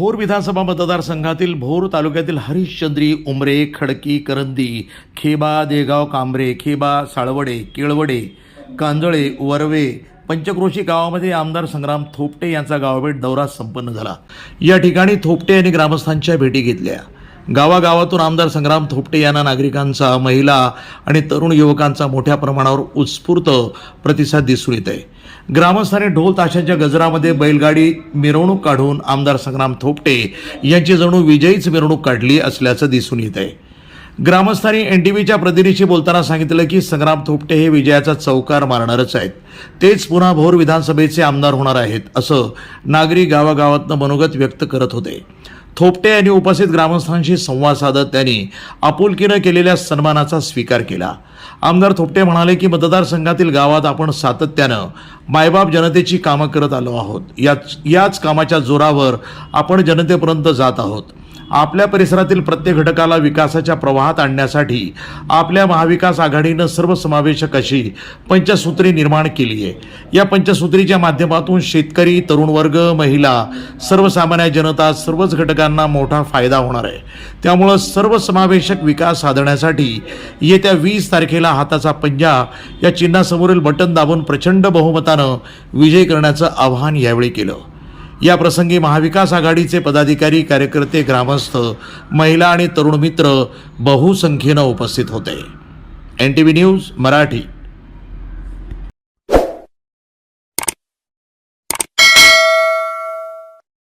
भोर विधानसभा मतदारसंघातील भोर तालुक्यातील हरिश्चंद्री उमरे खडकी करंदी खेबा देगाव कांबरे खेबा साळवडे केळवडे कांजळे वरवे पंचक्रोशी गावामध्ये आमदार संग्राम थोपटे यांचा गावभेट दौरा संपन्न झाला. या ठिकाणी थोपटे यांनी ग्रामस्थांच्या भेटी घेतल्या. गावागावातून आमदार संग्राम थोपटे यांना नागरिकांचा महिला आणि तरुण युवकांचा मोठ्या प्रमाणावर उत्स्फूर्त प्रतिसाद दिसून येत आहे ग्रामस्थांनी ढोल ताशांच्या गजरामध्ये बैलगाडी मिरवणूक काढून आमदार संग्राम थोपटे यांची जणू विजयीच मिरवणूक काढली असल्याचं दिसून येत आहे ग्रामस्थांनी एन टी प्रतिनिधीशी बोलताना सांगितलं की संग्राम थोपटे हे विजयाचा चौकार मारणारच आहेत. तेच पुन्हा भोर विधानसभेचे आमदार होणार आहेत असं नागरिक गावागावातनं मनोगत व्यक्त करत होते. थोपटे यांनी उपस्थित ग्रामस्थांशी संवाद साधत त्यांनी आपुलकीनं केलेल्या सन्मानाचा स्वीकार केला. आमदार थोपटे म्हणाले की मतदारसंघातील गावात आपण सातत्यानं मायबाप जनतेची कामं करत आलो आहोत. याच याच कामाच्या जोरावर आपण जनतेपर्यंत जात आहोत. आपल्या परिसरातील प्रत्येक घटकाला विकासाच्या प्रवाहात आणण्यासाठी आपल्या महाविकास आघाडीनं सर्वसमावेशक अशी पंचसूत्री निर्माण केली आहे. या पंचसूत्रीच्या माध्यमातून शेतकरी तरुण वर्ग महिला सर्वसामान्य जनता सर्वच घटकांना मोठा फायदा होणार आहे. त्यामुळं सर्वसमावेशक विकास साधण्यासाठी येत्या वीस तारखेला हाताचा पंजा या चिन्हासमोरील बटन दाबून प्रचंड बहुमतानं विजय करण्याचं आवाहन यावेळी केलं. या प्रसंगी महाविकास आघाडीचे पदाधिकारी कार्यकर्ते ग्रामस्थ महिला आणि तरुण मित्र बहुसंख्येनं उपस्थित होते. N T V news Marathi.